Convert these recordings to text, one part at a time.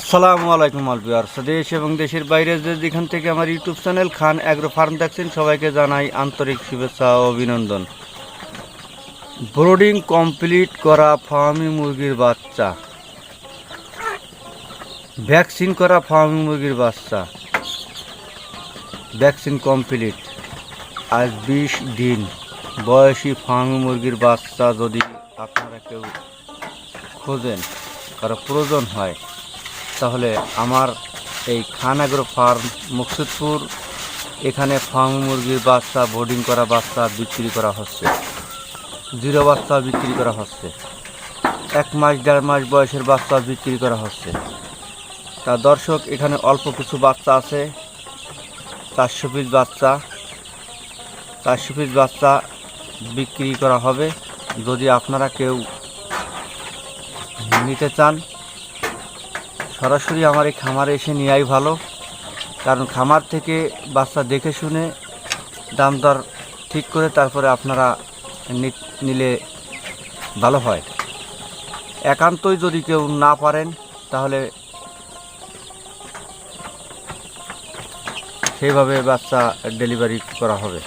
আসসালামু আলাইকুম আলবিয়ার দেশ এবং দেশের বাইরে যে যেখান থেকে আমার YouTube channel Khan agro farm দেখছেন, সবাইকে জানাই আন্তরিক শুভেচ্ছা ও অভিনন্দন। ব্রোডিং কমপ্লিট করা ফার্মি মুরগির বাচ্চা। ভ্যাকসিন করা ফার্মি মুরগির বাচ্চা। Vaccine complete. আজ বিশ দিন। বয়সী ফার্মি মুরগির বাচ্চা যদি আপনারা কেউ খোঁজেন, কারও প্রয়োজন হয় তাহলে আমার এই খান ফার্ম, মুকসুদপুর, এখানে ফার্ম মুরগির বাচ্চা বোর্ডিং করা বাচ্চা বিক্রি করা হচ্ছে। জিরো বাচ্চা বিক্রি করা হচ্ছে। এক মাস, দেড় মাস বয়সের বাচ্চা বিক্রি করা হচ্ছে। তা দর্শক, এখানে অল্প কিছু বাচ্চা আছে। চারশো পিস বাচ্চা। চারশো পিস বাচ্চা বিক্রি করা হবে। যদি আপনারা কেউ নিতে চান সরাসরি আমার এই খামারে এসে নেওয়াই ভালো। কারণ খামার থেকে বাচ্চা দেখে শুনে দাম দর ঠিক করে তারপরে আপনারা নিলে ভালো হয়। একান্তই যদি কেউ না পারেন, তাহলে সেইভাবে বাচ্চা ডেলিভারি করা হবে।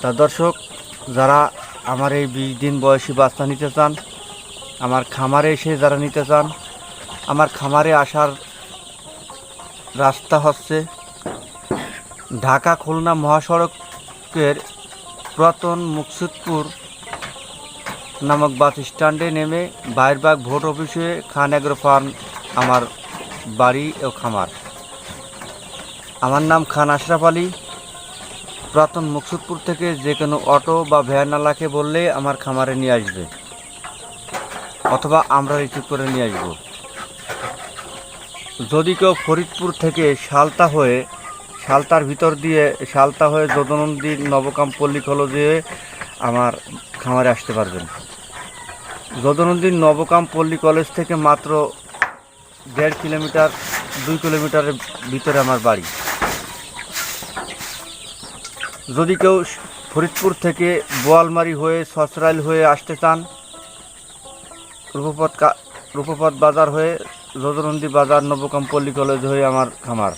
তা দর্শক, যারা আমার এই বিশ দিন বয়সী বাচ্চা নিতে চান, আমার খামারে এসে যারা নিতে চান আমার খামারে আসার রাস্তা হচ্ছে ঢাকা খুলনা মহাসড়কের পুরাতন মুকসুদপুর নামক বাস স্ট্যান্ডে নেমে বাইরবাগ ভোট অফিসে খান এগ্রো ফার্ম আমার বাড়ি ও খামার। আমার নাম খান আশরাফ আলী। পুরাতন মুকসুদপুর থেকে যে কোনো অটো বা ভ্যানওয়ালাকে বললে আমার খামারে নিয়ে আসবে। অথবা আমরা রিসিভ করে নিয়ে আসব। যদি কেউ ফরিদপুর থেকে শালতা হয়ে, শালতার ভিতর দিয়ে শালতা হয়ে যদনন্দী নবকাম পল্লী কলেজে আমার খামারে আসতে পারবেন। যদনন্দী নবকাম পল্লী কলেজ থেকে মাত্র দেড় কিলোমিটার, দুই কিলোমিটারের ভিতরে আমার বাড়ি। যদি কেউ ফরিদপুর থেকে বোয়ালমারি হয়ে, সসরাইল হয়ে আসতে চান, রূপপথ রূপপথ বাজার হয়ে রোজনন্দী বাজার নবকাম পল্লী কলেজ হয়ে আমার খামার।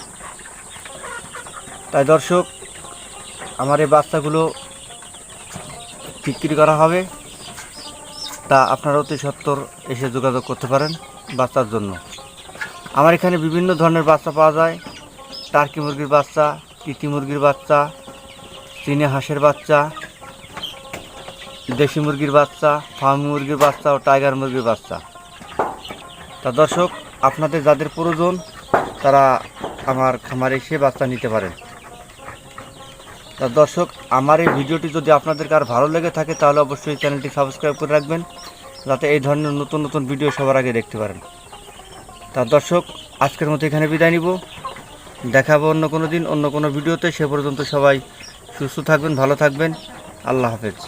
তাই দর্শক, আমার এই বাচ্চাগুলো বিক্রি করা হবে। তা আপনারা অতি সত্তর এসে যোগাযোগ করতে পারেন বাচ্চার জন্য। আমার এখানে বিভিন্ন ধরনের বাচ্চা পাওয়া যায়। টার্কি মুরগির বাচ্চা, তিতি মুরগির বাচ্চা, চীনে হাঁসের বাচ্চা, দেশি মুরগির বাচ্চা, ফার্ম মুরগির বাচ্চা ও টাইগার মুরগির বাচ্চা। তা দর্শক আপনাদের যাদের প্রয়োজন, তারা আমার খামারে এসে বাচ্চা নিতে পারেন। তা দর্শক, আমার এই ভিডিওটি যদি আপনাদের কার ভালো লেগে থাকে, তাহলে অবশ্যই চ্যানেলটি সাবস্ক্রাইব করে রাখবেন, যাতে এই ধরনের নতুন নতুন ভিডিও সবার আগে দেখতে পারেন। তা দর্শক, আজকের মতো এখানে বিদায় নিব। দেখাবো অন্য কোনো দিন, অন্য কোনো ভিডিওতে। সে পর্যন্ত সবাই সুস্থ থাকবেন, ভালো থাকবেন। আল্লাহ হাফেজ।